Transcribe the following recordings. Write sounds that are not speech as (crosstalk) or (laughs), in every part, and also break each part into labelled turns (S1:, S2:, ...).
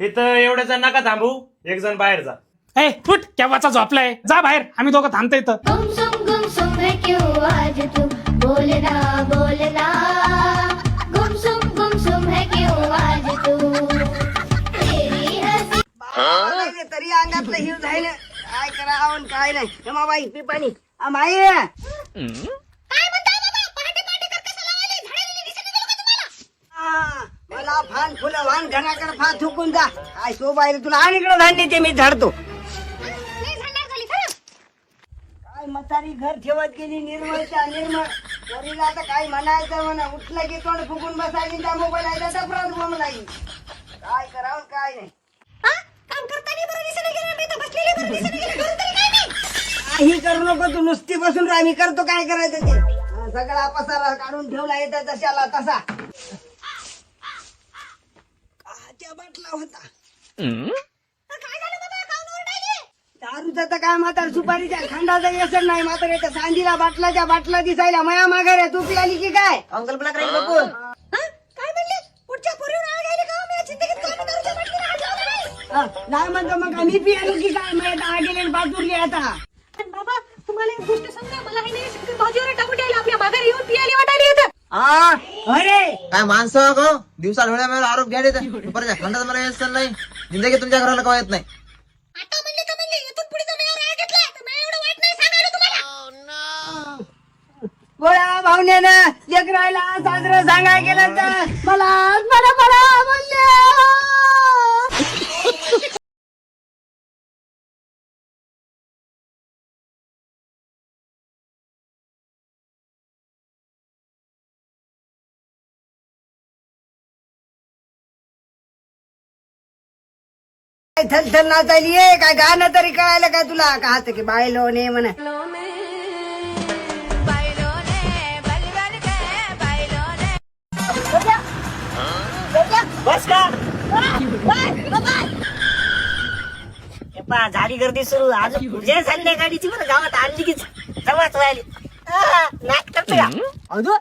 S1: इथं एवढे जण नका थांबू. एक जण बाहेर जा.
S2: ए फुट केव्हाचा झोपलाय? जा बाहेर. आम्ही दोघं थांबतो इथं.
S3: गुमसुम गुमसुम है क्यों आज तू? बोलना बोलना गुमसुम गुमसुम है क्यों आज तू? तेरी हंसी
S4: नाही तरी अंगातलं हिव झालं. काय करावं काय नाही. हे मा बाई पी पाणी. आ, माई फान फुलं वान घराकडे फा थुकून जा. काय शोभा आहे रे तुला? आणि इकडे धान देते मी झाडतो काय म्हातारी घर ठेवत गेली निर्मळच्या निर्मळ. पोरीला आता काय म्हणायचं म्हणा? उठलं की तोंड फुकून बसायची त्या मोबाईल आहे टपरात बोंब लागली काय करावं काय नाही. काही करू नको तू नुसती बसून राह मी करतो काय करायचं ते. सगळा पसारा काढून ठेवला येतं तशाला तसा. काच्या बाटला होता. दारूचा तर काय म्हातार सुपारीच्या खंडाचा व्यसन नाही मात्र येतं सांजीला बाटलाच्या बाटला दिसायला माया माघाऱ्या तू पियाली की काय? अंकल्पना करायची नको काय म्हणले? पुढच्या पोरीवर आळ घ्यायला का मी जिंदगीत कधी दारूच्या बाटलीला हात लावला नाही. हा, नाही म्हणतो मग आम्ही पियालो की काय? माहीत आळ गेले आणि बाजूरली आता.
S5: बाबा तुम्हाला एक गोष्ट सांगा मला हे नाही शंकर भाजीवर टाकून यायला आपल्या माघारी येऊन पियाली वाटायला येतं.
S4: हा अरे!
S6: काय माणसं गो दिवसा डोळ्या मला आरोप घ्या देत दुपारच्या खंडात मला व्यसन नाही. जिंदगी तुमच्या घराला कवा येत नाही.
S5: आता म्हणले तर म्हणले इथून पुढे जर मी राग घेतला तर मी एवढं वाईट नाही सांगायला तुम्हाला.
S4: गोळ्या भावण्यानं लेकरायला साजरं सांगाय गेलं तर मला मला मला म्हणले काय थलथल नाचायली आहे काय गाणं तरी कळायला काय तुला? का हात की बायलो ने म्हणा. बस का? हे पहा, झाली गर्दी सुरू. अजून पूजा संध्याकाळीची बरं गावात आणली की जमाच व्हायली नाक करते का? अजून?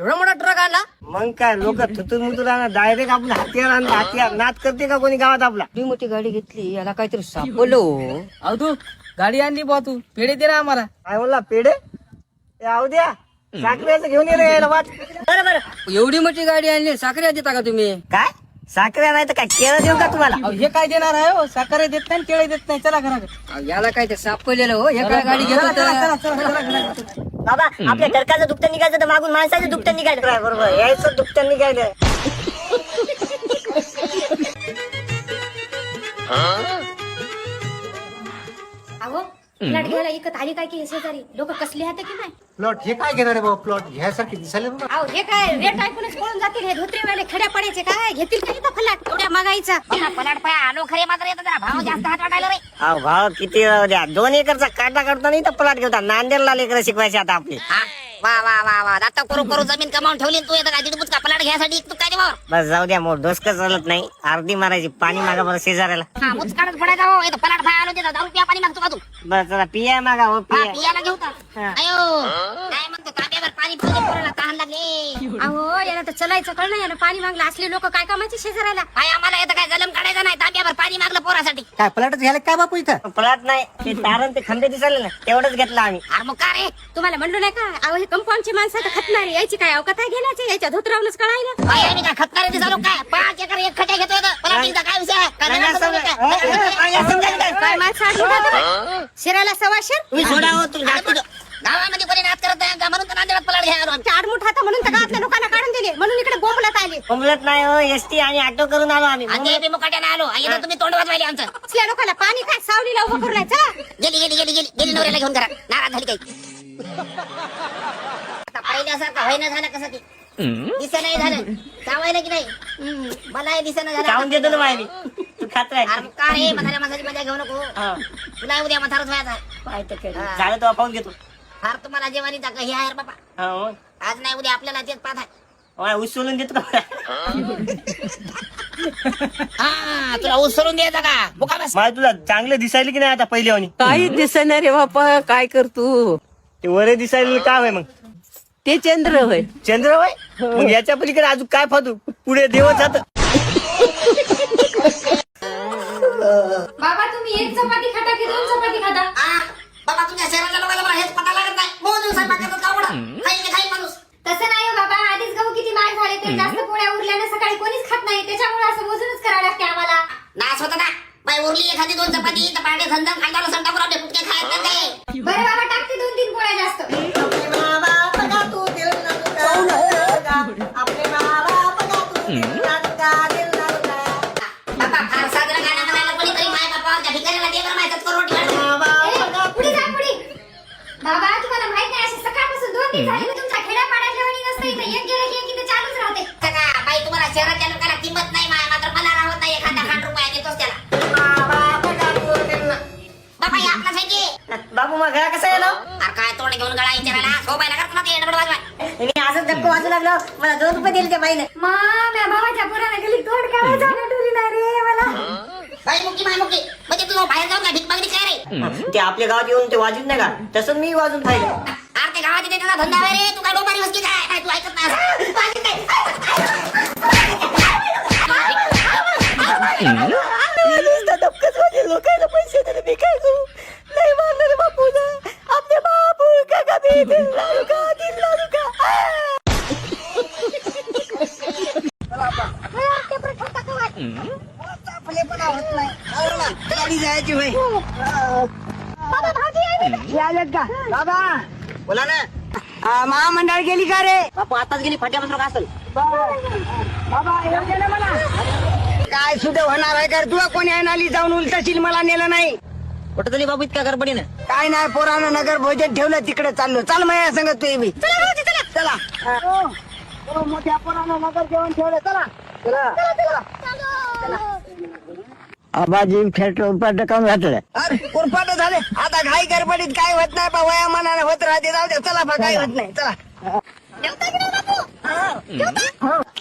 S4: एवढा मोठा ट्रक आणला मग काय लोक थुतून मुतून डायरेक्ट आपण हत्यार आणला. हत्यार नाच करते का कोणी गावात आपला?
S7: एवढी मोठी गाडी घेतली. याला काहीतरी सापडलो
S8: अहो तू गाडी आणली बा तू. पेढे दे ना आम्हाला.
S4: काय म्हणला पेढे? ए, आऊ द्या. साखरेचं घेऊन ये रे यायला वाट. बरं बरं.
S7: एवढी मोठी गाडी आणली. साखऱ्या देता का तुम्ही?
S4: काय? साखरे नाही तर काय? केळं देऊ का तुम्हाला?
S8: अहो हे काय देणार आहे हो? साखर देत नाही केळे देत नाही. चला घरा
S7: याला काय ते सापडलेलं हो. हे काय गाडी घेत होतं?
S4: बाबा आपल्या घरकाचं दुपटं निघायचं तर मागून माणसाचं दुपटं निघायचं. बरोबर. यायचं दुपटं निघायचं
S5: अहो फ्लॅट घ्यायला इकत आली काय की हे शेजारी? लोक कसले आहेत की नाही?
S6: प्लॉट हे काय घेणार आहे बाबा? प्लॉट घ्यायसारखे दिसायला बाबा.
S5: अहो हे काय रेट ऐकूनच पळून जातील हे खड्या पडायचे काय? घेतील काही तो फलाट? एवढ्या मागायचा फलाट पाय आलो खरे मात्र येतं जरा. भाव जास्त हात वाटायला रे.
S4: अहो भाव किती राहू द्या. दोन एकरचा काटा काढता नाही तर प्लॉट घेता नांदेडला लेकर शिकवायचे आता आपली.
S5: वा वा वा वा. आता करू करू जमीन कमावून ठेवली तू येतं काय दीड बुचका फलाट घ्यायसाठी तू काय देवा
S4: बस जाऊ द्या मोठ डोसकं चालत नाही. अर्धी मारायची पाणी मागा बरं शेजाऱ्याला.
S5: हा मुचकाडच पडायचा हो येतं फलाट भाय आलो देतात दारू पिया पाणी मागतो का तू
S4: बस चला पिया मागा हो
S5: हा,
S4: पिया.
S5: पियाला घेऊ का अयो काय म्हणतो तांब्यावर पाणी पिऊन पोराला तहान लागले. अहो याला तर चलायचं कळ नाही याला पाणी मागलं. असले लोक काय कामाचे शेजारायला काय आम्हाला येतं काय जलम काढायचं नाही तांब्यावर पाणी मागलं पोरासाठी.
S6: काय प्लॉटच घ्यायला काय बापू इथं?
S4: प्लॉट नाही ते तारण ते खंबे दिसायले ना तेवढंच घेतलं आम्ही.
S5: अरे मग का रे? तुम्हाला म्हणलो नाही का? अहो हे कंपाऊंडची माणसं तर खतणारी यायची काय अवकात आहे घेण्याची? याच्या धोत्रावूनच कळायला. मी काय खतणारी झालो काय? पाच एकर एक घेतोय काय काय. काय? काय? शिरायला सवाशेर
S4: तुम्ही सोडा हो
S5: गावामध्ये कोणी नाच करत नाही. का म्हणून तर नांदेडात पलाट घ्यायला आमच्या आडमुठ हाता म्हणून तर गावातल्या लोकांना काढून दिले. म्हणून इकडे बोंबलत आले.
S4: नाही हो एसटी आणि ऑटो करून आलो आम्ही.
S5: आणि मुकाट्याने आलो. इथं तुम्ही तोंड वाजवायले आमचं. असल्या लोकांना पाणी काय सावलीला उभं करू चला गेली गेली गेली गेली. गेली नवऱ्याला घेऊन करा नाराज झाली काही. पहिल्यासारखं झालं कसं ती? दिसं नाही झालं. चावायला की नाही? मला दिसणं झालं.
S4: देतो ना माहिती तू खात
S5: अरे
S4: राह
S5: मग का रे म्हाताऱ्या माणसाची मजा घेऊ नको. तुला उद्या म्हातारच व्हायचा.
S4: झालं. तो पाहून घेतो
S5: फार तुम्हाला जेवणीचा हे आहे बाबा.
S4: हा.
S5: आज नाही उद्या आपल्याला तेच पाहत. आहे
S4: सोलून देतो का
S5: हा तुला सोडून द्यायचा का?
S4: मला तुला चांगलं दिसायला की नाही आता पहिली
S7: काही दिसणार रे बापा. काय करतो
S4: ते? वरे दिसायला काय होय मग?
S7: ते चंद्र होय.
S4: चंद्र होय? मग याच्या पलीकडे अजून काय फातू पुढे देवच जात.
S9: बाबा तुम्ही एक चपाती खाता की दोन चपाती खाता?
S5: बाबा तुमच्या शहराच्या लोकांना मला हेच पता लागत नाही. माणूस?
S9: तसं नाही हो बाबा आधीच गहू किती महाग झाले ते जास्त पोळ्या उरल्याने सकाळी कोणीच खात नाही. त्याच्यामुळे असं मोजूनच करावं लागते आम्हाला.
S5: नाश होता ना. बाई उरली एखादी दोन चपाती तर पांडे धंदा खायला संटा पुरा खायला
S9: बरं बाबा
S10: वाजू लागलो. मला दोन रुपये दिले त्या बाईने.
S9: मा म्या भावाच्या पोराने गेली तोंड काय नाही रे मला?
S5: बाई माय म्हणजे तू बाहेर जाऊन काय भीक मागणी काय रे?
S10: ते आपल्या गावात येऊन ते वाजून नाही का? तसंच मी वाजून पाहिजे
S5: अरे ते गावात येते धंदा आहे रे. तू काय वस्ती काय काय तू ऐकत नाही? तू ऐकत नाही
S10: लोकांना पैसे दिले मी काय करू? नाही मारणार बापू आपले बापू का कमी दिला का दिला का? गाडी जायची भाई आलेत का बाबा
S6: बोला ना
S10: महामंडळ गेली का रे
S6: बापू आताच गेली फाट्यापासून का असेल
S10: बाबा येऊ दे ना मला काय सुद्धा होणार आहे का तुला कोणी आणाली जाऊन उलटशील मला नेलं नाही
S6: कुठं तरी बाबू इतका गडबडीनं
S10: काय नाही पोरानं नगर भोजन ठेवलं तिकडे चाललो चाल. माझ्या सांगत तू मी चला हो. मोठ्या पोरानं नगर जेवण ठेवलं चला. चला. आबाजी उपाट काऊन घातलं अरे उरपाट झाले. आता घाई गडबडीत काय होत नाही बा वया मनाने होत राहते. जाऊ दे. चला बा काय होत नाही. चला. हो.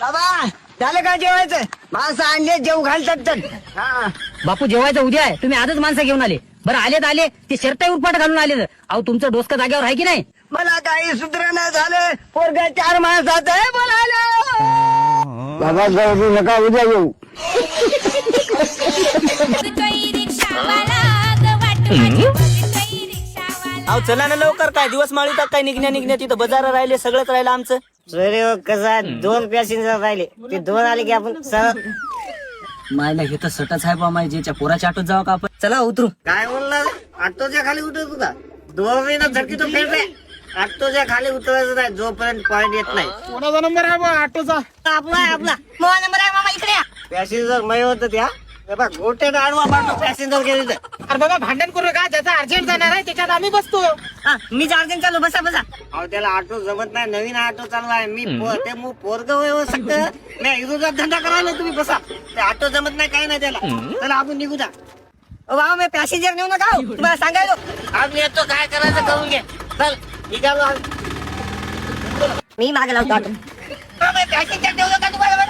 S10: बाबा झालं का जेवायचं? माणसं आणले जेव घालतात तर. हा.
S11: बापू जेवायचं उद्या आहे. तुम्ही आजच माणसं घेऊन आले. बरं आलेत आले. ते शर्ट उरपाट घालून आले. अहो तुमचं डोसकं जागेवर आहे की नाही?
S10: मला काही सुधरण झालं. पोरगा चार माणसात आहे बोलायला बाबा जाऊ नका उद्या येऊ.
S12: अहो चला ना लवकर. काय दिवस माळी तर काय निघण्या निघण्या तिथं बाजार राहिले सगळंच राहिलं आमचं.
S10: सर कसा दोन पॅसेंजर राहिले. ते दोन आले की आपण
S11: मायला हे तर सटच आहे बा माझ्या पोराच्या आटोत जाऊ का आपण? चला उतरू.
S10: काय बोलला? ऑटोच्या खाली उतरत होता दोन महिना झटकी तो फेड रे ऑटोच्या खाली उतरायचं नाही जोपर्यंत पॉईंट येत नाही.
S13: कोणाचा नंबर आहे बा ऑटोचा
S10: आपला आहे आपला.
S5: मोबाईल नंबर आहे मामा इकडे या.
S10: पॅसेंजर मै होत त्या. बघ, गोटे आडवा पाठव पॅसेंजर गेली तर.
S13: अरे बाबा भांडण करू नका ज्याचा अर्जंट जाणार आहे त्याच्यात आम्ही बसतो.
S10: हा, मी चार्जिंग चालू बसा बसा अहो त्याला ऑटो जमत नाही नवीन ऑटो चालू आहे. मी पो- ते मग पोरग सकत मी विरोधात धंदा करायला तुम्ही बसा. ते ऑटो जमत नाही काय नाही त्याला. चला आपण निघू द्या अहो, बाबा मी पॅसेंजर नेऊ नका हो. तुम्हाला सांगायलो. आम्ही येतो काय करायचं करून घे. चल निघालो. आम्ही.
S5: मी मागे लावतो ऑटो.
S10: पॅसेंजर नेऊ नका तुम्हाला.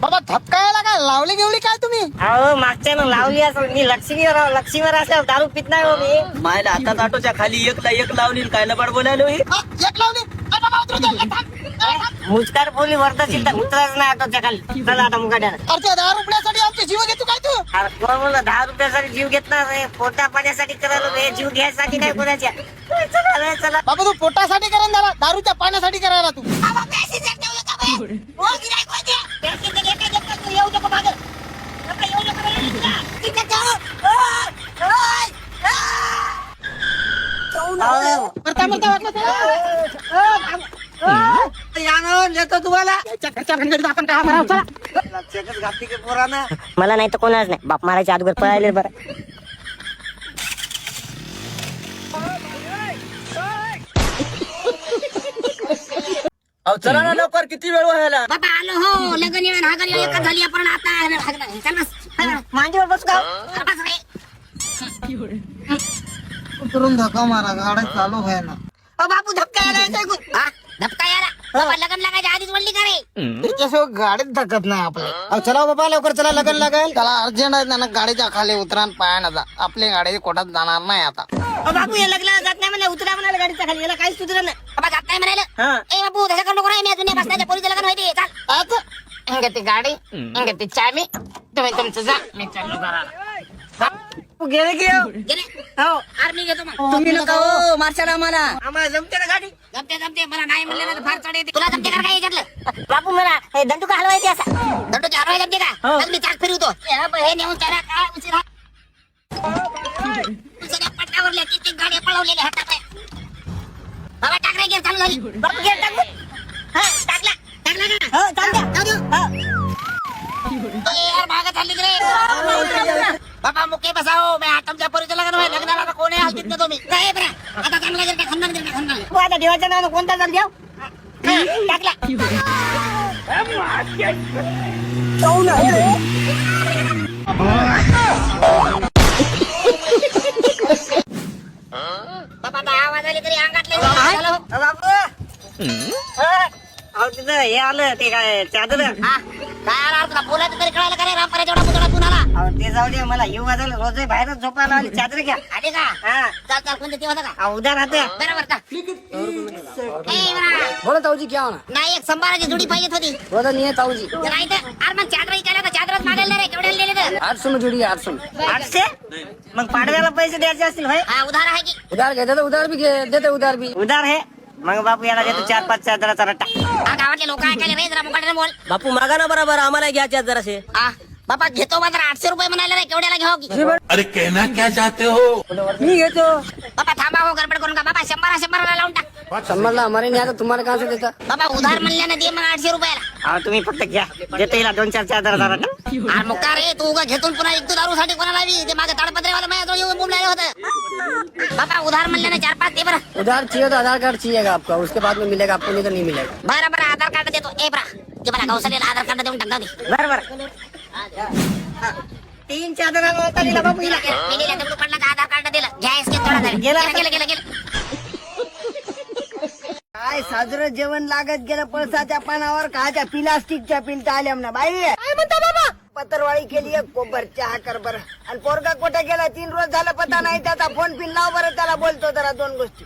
S13: बाबा धपकायला काय? लावली गेवली काय तुम्ही?
S10: अहो मागच्या लावली असं मी लक्ष्मीवर लक्ष्मीवर असल्यावर दारू पित नाही हो मी.
S12: मायला हातात ऑटोच्या खाली एकला एक लावली काय लबाड बोलायलो हे
S13: एक लावली.
S10: मुजकार पोली वरदाची तर उतरायचं नाही ऑटोच्या खाली चला आता मुकाट्यानं
S13: अरे दहा रुपयासाठी आमचे जीव घेतो काय तू?
S10: अरे कोण दहा रुपयासाठी जीव घेतला रे? पोटा पाण्यासाठी करायला रे जीव घ्यायसाठी नाही कोणाच्या? चला रे चला.
S13: बाबा तू पोटासाठी करायला झाला दारूच्या पाण्यासाठी करायला तू. मरता मरता वाटलं ते.
S10: यानं देतो तुम्हाला
S13: त्याच्या घरच्या भानगडीत आपण काय मारावं चला
S10: लक्षातच घातली की पोरानं
S5: मला नाही तर कोणाच नाही बाप मारायच्या अगोदर पळायले बरं
S12: अहो चला ना लवकर किती वेळ व्हायला
S5: बाबा आलो हो लग्न झाली पण आता. चल बस.
S10: मांडीवर का
S5: चल बस रे.
S6: उतरून धक्का मारा गाड्या चालू व्हाय ना.
S10: अहो, बापू धक्का यायला येतोय ऐकून.
S5: हा? धपका याला बाबा लग्न लागायच्या आधीच म्हणली का रे?
S6: त्याच्याशिवाय गाडीत धकत नाही आपले. अहो चला बाबा लवकर चला लगन लागेल. त्याला अर्जंट आहे ना गाडीच्या खाली उतरा पाया जा. आपली गाडी कोटात जाणार नाही आता.
S5: अ बापू हे लग्नाला जात नाही म्हणलं उतरा म्हणाले गाडीच्या खाली. याला काहीच सुधरलं नाही. बाबा जात नाही म्हणाले.
S12: हा.
S5: ए बापू तसं करू नको रे मी अजून बसण्याच्या पोरीचं लग्न माहिती चाल.
S6: आता इंगे ती गाडी इंगे ती चावी.
S5: तुम्ही तुमचं जा. मी चाललो घराला.
S10: तू गेले की हो?
S5: गेले.
S10: हो.
S5: आर्मी घेतो मग.
S10: तुम्ही नका हो मारशाल आम्हाला. आम्हाला जमते ना गाडी.
S5: जमते जमते. मला नाही म्हणले ना तर फार चढ येते. तुला जमते का काय याच्यातलं?
S10: बापू मला हे दंडू का हलवायचे असा.
S5: दंडूची हरवाय जमते का? मग मी चाक फिरवतो. हे हे नेऊन त्याला काय उशिरा उशिरा पट्टावरल्या किती गाड्या पळवलेल्या हातात बाबा टाक रे गेअर चालू झाली.
S10: बापू गेला टाकू.
S5: हा, टाकला. टाकला का
S10: हो चालू द्या.
S5: जाऊ देऊ. ए, यार मागं चालली की रे. बाबा मुके बसाओ मैं तुमच्या पोरीचं लग्न होय लग्नाला आता कोणी हाल देत तुम्ही काय बरं आता चांगला जर का खंडन जर खंडन
S10: तू आता देवाच्या नावानं कोणता चाल द्या
S5: टाकला बाबा दहा आवाज आले तरी अंगात.
S10: बापू अहो तिथं हे आलं ते काय चादर?
S5: हा, काय आला तुला? बोलायचं तरी कळायला का रे रामपरा जेवढा पुतळा पुन्हाला
S10: अहो ते जाऊ दे मला येऊ वाजवलं. रोज बाहेरच झोपायला आली चादर घ्या.
S5: आले का?
S10: हा.
S5: चाल चाल कोणते ते होता का?
S10: अहो, उद्या राहते.
S5: बरोबर का ए, बरा.
S13: बोला ताऊजी क्या होणार?
S5: नाही एक संभाराची जुडी पाहिजे होती.
S13: बोला नाही ताऊजी.
S5: तर नाही तर अरे मग चादर इकायला तर चादरच मागायला रे. केवढ्याला दिले तर
S13: आठ सुन जुडी आठ सुन
S10: आठशे? मग पाडव्याला पैसे द्यायचे असतील होय?
S5: हा उधार आहे की?
S13: उधार घेते तर उधार भी घे देते उधार भी
S10: उधार हे. मग बापू याला देतो चार पाच चादराचा रट्टा.
S5: हा गावातले लोक ऐकायला रे जरा मुकाट्याने बोल.
S14: बापू मागा ना बरोबर आम्हाला घ्यायचे जरासे.
S5: हा बाबा घेतो मात्र आठशे रुपये म्हणायला रे केवढ्याला घ्याव की?
S15: अरे कहना क्या चाहते हो?
S10: मी घेतो
S5: बाबा थांबा हो गडबड करून का बाबा शंभर शंभराला लावून टाक.
S13: समजला? हमारे नहीं आता तुम्हारे कहाँ से देता?
S5: बाबा उधार म्हणल्यानं दे मग आठशे रुपयाला.
S10: अहो तुम्ही फक्त घ्या. देतो हिला दोन चार चादराचा रट्टा
S5: अरे मुक्का रे तू उगा घेतून पुन्हा एक दारू साठी कोणाला ते मागे ताडपत्रेवाला माझ्याजवळ येऊन बोंबलेलं होतं. बाबा उधार म्हणल्यानं चार पाच दे बरं.
S13: उधार चाहिए तो आधार कार्ड चाहिएगा आपका उसके बाद में मिलेगा आपको नहीं तो नहीं मिलेगा।
S5: बरं बरं आधार कार्ड देतो. ए बरा ते मला गौसलेला आधार कार्ड देऊन टाकता दे.
S10: बरं बरं. तीन होता हिला?
S5: मी दिलं दगडू पडला तर आधार कार्ड दिलं. घ्या इसके थोडा तरी.
S10: गेलं
S5: गेलं गेलं गेलं.
S10: काय साजरं जेवण लागत गेलं पळसाच्या पानावर खायच्या प्लास्टिकच्या पिलता आल्या म्हणा बाई? काय म्हणता बाबा? पत्रवाळी केली एक कोबर चहा कर बरं. आणि पोरगा कुठे गेला? तीन रोज झालं पता नाही त्याचा फोन पिन लाव बरं त्याला बोलतो जरा दोन गोष्टी.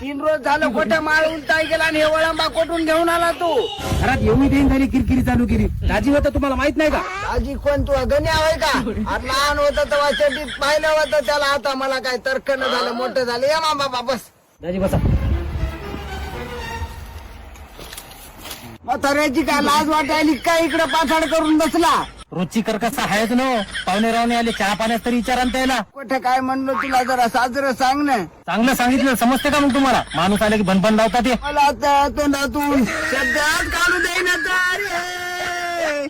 S10: तीन रोज झालं कुठे माळ उलटाय गेला आणि हे वळंबा कोठून घेऊन आला तू?
S16: घरात एवढी देईन झाली किरकिरी चालू केली. राजीव होता तुम्हाला माहीत नाही का?
S10: आजी कोण तू? गण्या होय का? आज लहान होतं तेव्हा चड्डीत पाहिलं होतं त्याला. आता मला काय तर्कन झालं मोठं झालं. या मा बाबा बस.
S16: राजी बसा.
S10: म्हाताऱ्याची काय लाज वाटायली? काय इकडे पाछाड करून बसला?
S16: रोजची करकसा आहेच ना? पाहुणे रावणे आले चहा पाण्यात तरी विचारा ना त्याला.
S10: कुठे काय म्हणलो तुला? जरा साजरं सांग ना.
S16: चांगलं सांगितलं समजते का मग तुम्हाला? माणूस आले की भनभन लावता ते
S10: मला आता तोंडातून शब्दात काढू देईना तर. रे.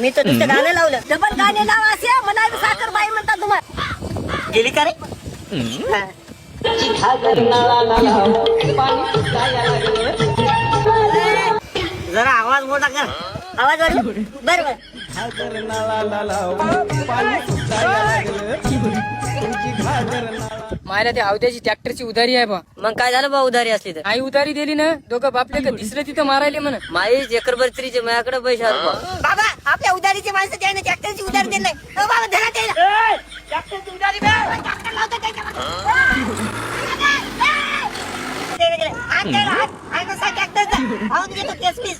S10: मी तर तुझं गाणं लावलं.
S5: डबल गाणे लाव असे मला साखर बाई म्हणतात तुम्हाला
S10: गेली का रे? जरा आवाज मोठा कर. आवाज वाढव. बर बर
S7: मायला त्या अवध्याची ट्रॅक्टरची उधारी आहे बा
S14: मग काय झालं बा उधारी असली तर
S7: आई उधारी दिली ना दोघं बापले का दिसलं तिथं मारायले म्हण
S14: माई एकर बत्रीचे माझ्याकडे पैसे आले बा
S10: बाबा आपल्या उधारीची माणसं त्याने ट्रॅक्टरची उधार दिली नाही अ, बाबा धरा त्याला ट्रॅक्टरची उधारी द्या. ट्रॅक्टर लावतो त्याच्यामध्ये. गेले, गेले. हात द्यायला, हात. हात कसा ट्रॅक्टरचा? हाऊन घेतो केस पीस.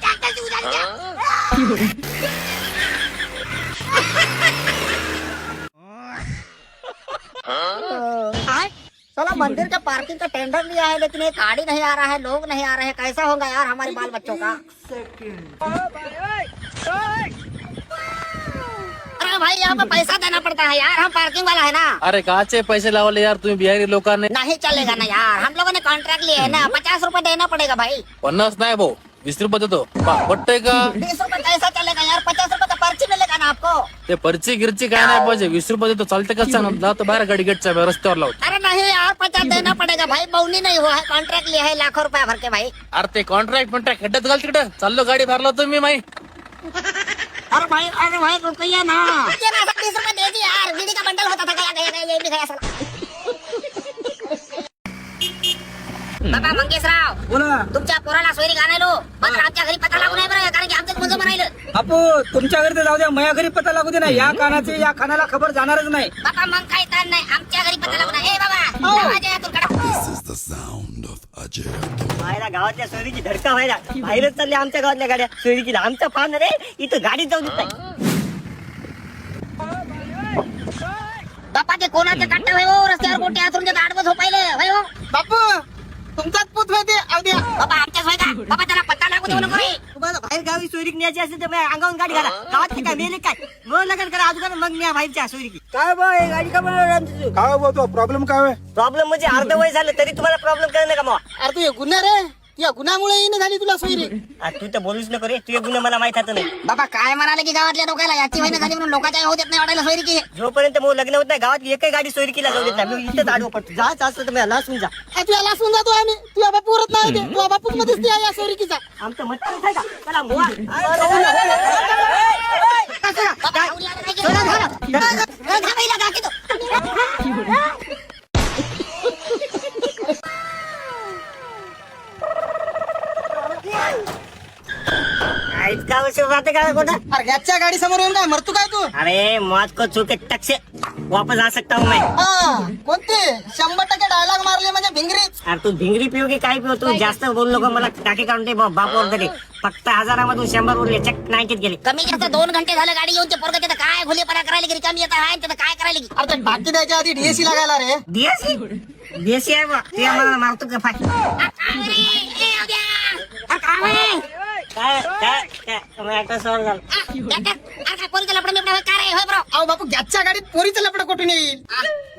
S10: ट्रॅक्टरची उधारी द्या.
S5: चलो मंदिर का पार्किंग का टेंडर लिया है लेकिन एक गाड़ी नहीं आ रहा है लोग नहीं आ रहे हैं। कैसा होगा यार हमारे बाल बच्चों का? अरे भाई यहाँ पे पैसा देना पड़ता है यार। हम पार्किंग वाला है ना।
S14: अरे काचे पैसे लावले यार? तुम्ही बिहारी लोकांनी
S5: नहीं चलेगा ना यार। हम लोगों ने कॉन्ट्रैक्ट लिए है ना। पचास रूपए देना पड़ेगा भाई।
S14: पन्नास नाही भाऊ वीस रुपये देतो पटतंय का
S5: बीस रूपए कैसा चलेगा यार? पचास
S14: ते पर्ची गिरची काय नाही पाहिजे. वीस रुपये देतो चालते का सांग लावतो बाहेर गाडी गेटच्या रस्त्यावर लावतो
S5: अरे नहीं यार पचास देना पड़ेगा. भाई बौनी नहीं हुआ है कॉन्ट्रैक्ट लिया है लाखों रुपया भर के भाई.
S14: अरे ते कॉन्ट्रॅक्ट कॉन्ट्रॅक्ट खड्ड्यात घाल तिकडे. चाललो गाडी भरला तुम्ही माई.
S5: अरे भाई अरे भाई रुपया ना. ये ना बीस रुपए दे दी यार. बीड़ी का बंडल होता था गया गया गया ये भी गया साला बाबा मंगेशराव.
S14: बोला.
S5: तुमच्या पोराला सोयरी घालायलो. मात्र आमच्या घरी पता लागू नाही बरं कारण की आमच्याच मुलं (laughs) राहिलं
S14: बापू तुमच्या घरी तर जाऊ द्या. माझ्या घरी पता लागू दे ना. या कानाचे या खानाला खबर जाणारच नाही.
S5: बाबा मग काही ताण नाही. आमच्या घरी पता लागू नाही ए बाबा तू कडा.
S10: बाहेर गावातल्या सोयरीची धडका व्हायला. बाहेरच चालले आमच्या गावातल्या गाड्या. सोयरीची आमच्या पान रे इथं गाडीत जाऊ देत नाही
S5: बापा ते कोणाचं काट्ट होय हो? रस्त्यावर मोठे हातरून आडवं झोपायलं. होय हो?
S13: बापू! तुमचाच पुत होते. अवद्या
S5: बाबा आमच्याच होय का? (laughs) बाबा त्याला पत्ता लागू देऊ नको. (laughs)
S10: तुम्हाला बाहेर गावी सोयरीक न्यायची असेल तर माझ्या अंगावून गाडी घाला. गावात काय मेले काय? मग लग्न करा अजून मग न्या बाहेरच्या सोयरीकी. काय बा हे गाडी का बनवली
S13: काय बोलतो प्रॉब्लेम काय
S10: प्रॉब्लेम म्हणजे अर्ध वय झालं तरी तुम्हाला प्रॉब्लेम कळलं का मग
S13: अरे तू हे गुन्हा रे. या गुन्ह्यामुळे येणं झाली तुला सोयरी
S10: तू तर बोलूच नको रे तुझे गुन्हे मला माहीत आता नाही
S5: बाबा काय म्हणाले की गावातल्या लोकांना याची महिना झाली म्हणून लोकांच्या होत येत नाही वाटायला सोयरी की
S10: जोपर्यंत मग लग्न होत नाही गावात एकही गाडी सोयरी केला जाऊ देत नाही मी इथेच आडवं पडतो जायचं असलं तर मला लासून जा
S13: तुला लासून जातो आम्ही तुझ्या बापू उरत नाही ते तुझ्या बापूच मध्येच ते आहे या सोयरीकीचा
S10: आमचं मत आहे का चला
S5: तो?
S10: का उशीर राहते का कोणता
S13: अरे गॅसच्या गाडी समोर येऊन काय? मरतू काय तू?
S10: अरे मौत को छू के टक से वापस आ सकता हूँ मैं.
S13: हा कोणते? शंभर टक्के डायलॉग मारले म्हणजे भिंगरीच
S10: अरे तू भिंगरी पिऊ की काय पिऊ? तू जास्त बोल नको मला टाकी काढून दे बाप तरी फक्त हजारामधून शंभर उरले चक नाईन्टीत गेले
S5: कमी जास्त दोन घंटे झालं गाडी घेऊन ते पोरगं तिथं काय घुलेपणा करायला की रिकामी येत आहे तिथं काय करायला की
S13: अरे ते बाकी द्यायच्या आधी डीएससी लागायला रे.
S10: देसी देसी आहे बा. ते आम्हाला मारतो का? फाय.
S5: काय? ए? काय
S10: काय आता झालं.
S5: पोरीचं रे? होय bro?
S13: अहो बापू गॅसच्या गाडीत पोरीचं लपड कुठून येईल?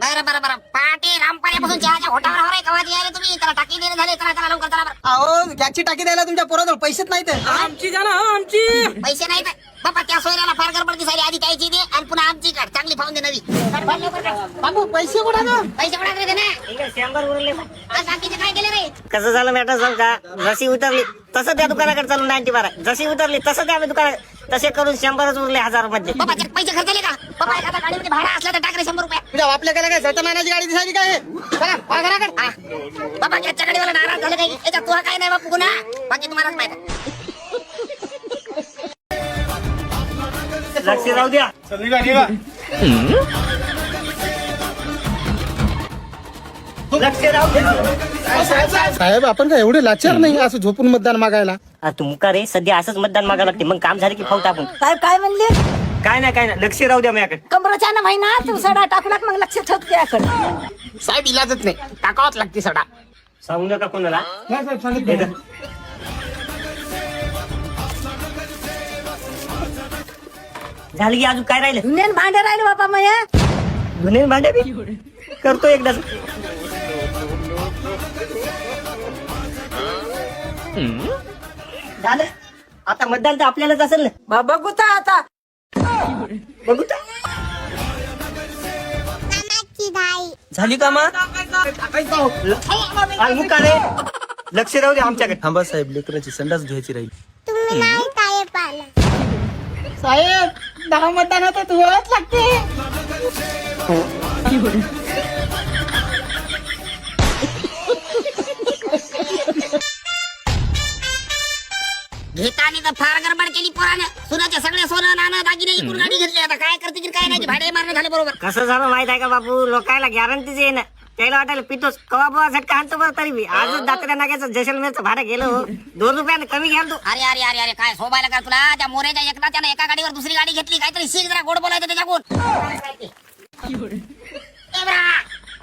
S5: बरं बरं बरं. पाटे रामपाड्यापासून चहाच्या होटावर यायला तुम्ही. त्याला टाकी देणं झाले. चला चला लवकर चला बरं.
S13: अहो गॅसची टाकी द्यायला तुमच्या पोराजवळ पैसेच नाही तर
S14: आमची जाना हो, आमची.
S5: पैसे नाही तर बाबा त्या सोयऱ्याला फार गडबड दिसायली. आधी त्याची दे आणि पुन्हा आमची काढ. चांगली पाहून दे नवी. काढ, काढ, लवकर काढ.
S13: बापू पैसे कुठं गं?
S5: पैसे कुठे दे ना
S10: शंभर उरले.
S5: बाकीचे काय केले रे?
S10: कसं झालं मॅटर सांग का? जशी उतरली. तसं त्या दुकानाकडे चालून नाईन्टी बारा. जशी उतरली तसं त्या आम्ही दुकान तसे करून शंभरच उरले हजारमध्ये
S5: बाबा त्यात पैसे खर्चले का? बाबा एखादा गाडीमध्ये भाडा असला तर टाक रे शंभर रुपये.
S13: तुझ्या आपल्याकडे काय गाडी दिसायली काय? चला पहा घराकडे.
S5: आ, बाबा याच्या गाडीवाला नाराज झालं काही? याच्यात तुला काय नाही बापू गुन्हा? बाकी तुम्हालाच माहीत आहे.
S10: लक्ष राहू द्या. लक्ष राहू द्या
S13: साहेब आपण काय एवढे लाचार नाही असं झोपून मतदान मागायला?
S10: आ, तू मुका रे सध्या असंच मतदान मागावं लागते. मग काम झालं की फाऊट आपण?
S7: काय काय म्हणले?
S10: काय नाही काय नाही. लक्ष राहू द्या माझ्याकडे.
S7: कमराच्या ना महिना तू सडा टाकू लाग मग लक्ष ठेवते
S13: साहेब इलाजच नाही. टाकावाच लागते सडा.
S10: सांगू नका कोणाला. झालं की अजून काय राहिलं?
S7: भांडे राहिले बापा मया.
S10: धुणे भांडे बी? करतो एकदाच. झालं. आता मतदान तर आपल्यालाच असेल ना.
S7: बाबा गुता आता.
S10: बघू तर.
S14: झाली का मा
S10: आणि मुका रे. लक्ष राहू दे आमच्याकडे.
S14: थांबा साहेब लेकराची संडास धुवायची राहील.
S13: साहेब दहा मतदान होतं तुलाच लागते. (laughs)
S5: घेताना तर फार गडबड केली पोरानं. सुनाचे सगळे सोनं नाणं दागिने इकडून गाडी घेतली. आता काय करते की काय नाही भाडे मारणं झाले बरोबर.
S10: कसं झालं माहीत आहे का बापू? लोकायला गॅरंटीच आहे ना त्याला वाटायला पितोच कवा बुवा झटका आणतो बरं तरी बी. आजच दात्र्या नाग्याचं जैसलमेरचं भाडं गेलं हो. दोन रुपयानं कमी घ्याल तू.
S5: अरे अरे अरे अरे काय शोभायला का तुला? त्या मोऱ्याच्या एकना त्यानं एका गाडीवर दुसरी गाडी घेतली. काहीतरी शिक जरा गोड बोलायचं त्याच्याकडून. ए बरा,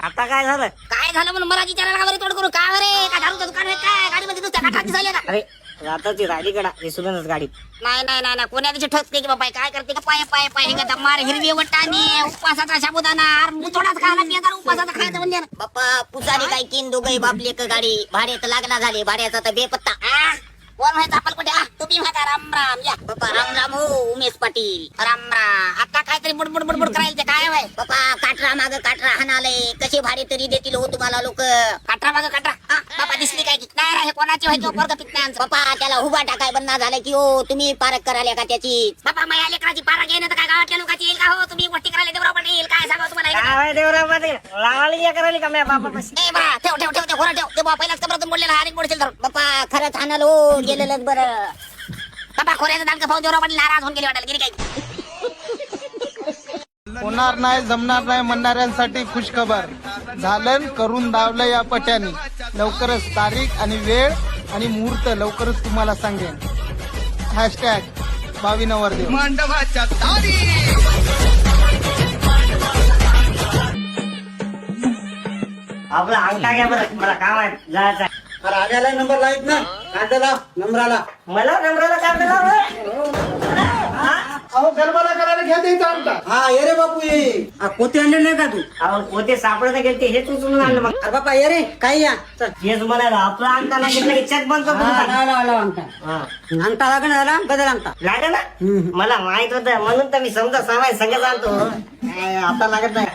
S10: आता काय झालं?
S5: काय झालं म्हणून मला विचारायला का बरं तोड करू? काय रे का दारूचं दुकान आहे काय? गाडीमध्ये काठात दिसायला का
S10: अरे राताची राहिली कडा विसरूनच गाडी
S5: नाही नाही नाही नाही. कोण्या दिवशी की बाबा काय करते? का पाय पाय पाय का दमार हिरवी वटाने उपवासाचा शाबुदाना आर मुतोडाच खायला पियाचा उपवासाचा खायचं म्हणजे बाप्पा पुजारी काय तीन दोघे बापली एक गाडी. भाडे तर लागला झाले. भाड्याचा तर बेपत्ता. आ, कोण व्हायचा आपण कुठे? आ, तुम्ही म्हणता राम राम. या. बाप्पा राम राम. हो उमेश पाटील. राम राम. आता काहीतरी बुडबुड बुडबुड करायला ते काय वय? बाप्पा काटरा माग काटरा हाणाले. कसे भाडे तरी देतील हो तुम्हाला लोक. काटरा माग काटरा बाप्पा दिसली काय की? नाही हे कोणाची व्हायची नाही आमचं. बापा त्याला उभा टाकाय बंद झालं की हो तुम्ही पारक करायला का त्याची? बापा माझ्या लेकराची पारक घेणं तर काय? गावातल्या लोकांची येईल का हो? तुम्ही गोष्टी करायला देवराव पाटील काय सांगा तुम्हाला?
S10: लावाली करायली का बापा
S5: बा ठेव ठेव ठेव खोरं ठेव. ते बा पहिलाच कबरातून बोललेला आणि मोडशील धरून बापा खरंच हाणलं हो. गेलेलंच बरं. बापा खोऱ्याचं दांडकं पाहून पाटील नाराज होऊन गेले वाटायला गेली काय?
S13: होणार नाही जमणार नाही म्हणणाऱ्यांसाठी खुशखबर. झालं करून दावलं या पट्यानी. लवकरच तारीख आणि वेळ आणि मुहूर्त लवकरच तुम्हाला सांगेन. हॅशटॅग बावी नवरदेव
S10: आपला अंगठा घ्या बरं मला काम आहे. जायचं
S13: राजाला नंबर लाईत ना. कांद्याला नंबराला.
S10: मला नम्राला काम
S13: अहो गरबाला करायला घ्या ते हा ये रे बापू ये.
S10: पोते आणले नाही का तू? अहो पोते सापडत गेले हेच उचलून आणलं मग. अरे बापा ये रे काय या. हेच म्हणायला आपला अंगठा लागेल की चेक बंद अंगठा. लागण झाला बदल अंगठा. लागेल ना? मला माहीत होत म्हणून तर मी समजा सामाय संगत आणतो काय आता लागत नाही.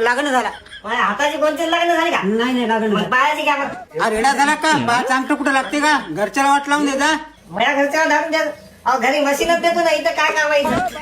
S10: लग्न झाला. माझ्या हाताची कोणती लग्न झाली का? नाही नाही लागण मग बाळाची काय
S13: रेडा झाला का? बा चांगलं कुठं लागते का? घरच्याला वाट लावून देता
S10: माझ्या घरच्या द्या अहो घरी मशीनच देतो ना इथं काय कामायचं?